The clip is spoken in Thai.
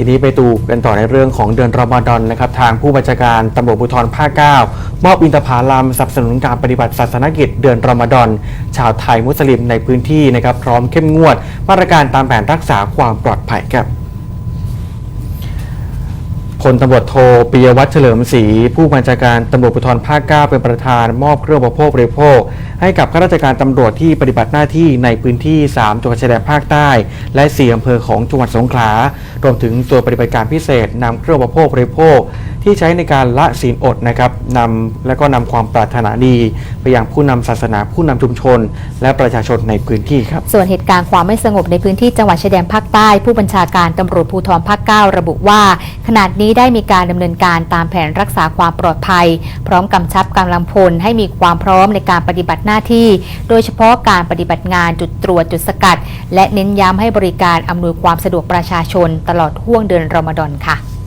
ทีนี้ไปดูกันต่อในเรื่องของเดือนรอมฎอนนะครับทางผู้บัญชาการตำรวจภูธรภาค 9 มอบอินทผลัมสนับสนุนการปฏิบัติศาสนกิจเดือนรอมฎอนชาวไทยมุสลิมในพื้นที่นะครับพร้อมเข้มงวด มาตรการตามแผนรักษาความปลอดภัยครับ พลตำรวจโทปิยวัฒน์เฉลิมศรีผู้บัญชาการตำรวจภูธรภาค9เป็นประธานมอบเครื่องอุปโภคบริโภค ให้กับข้าราชการตำรวจที่ปฏิบัติหน้าที่ในพื้นที่ 3 จังหวัดชายแดนภาคใต้ และ 4 อำเภอของจังหวัดสงขลารวมถึงตัวปฏิบัติการพิเศษนำเครื่องอุปโภคบริโภค ที่ใช้ในการละศีลอดนะครับนำและก็นำความปรารถนาดี ไปยังผู้นำศาสนาผู้นำชุมชน และประชาชนในพื้นที่ครับส่วนเหตุการณ์ความไม่สงบในพื้นที่จังหวัดชายแดนภาคใต้ ผู้บัญชาการตำรวจภูธรภาค9ระบุว่าขณะนี้ได้มีการดำเนินการตามแผนรักษาความปลอดภัย พร้อมกำชับกำลังพลให้มีความพร้อมในการปฏิบัติหน้าที่ โดยเฉพาะการปฏิบัติงานจุดตรวจจุดสกัด และเน้นย้ำให้บริการอำนวยความสะดวกประชาชน ตลอดห่วงเดือนรอมฎอนค่ะ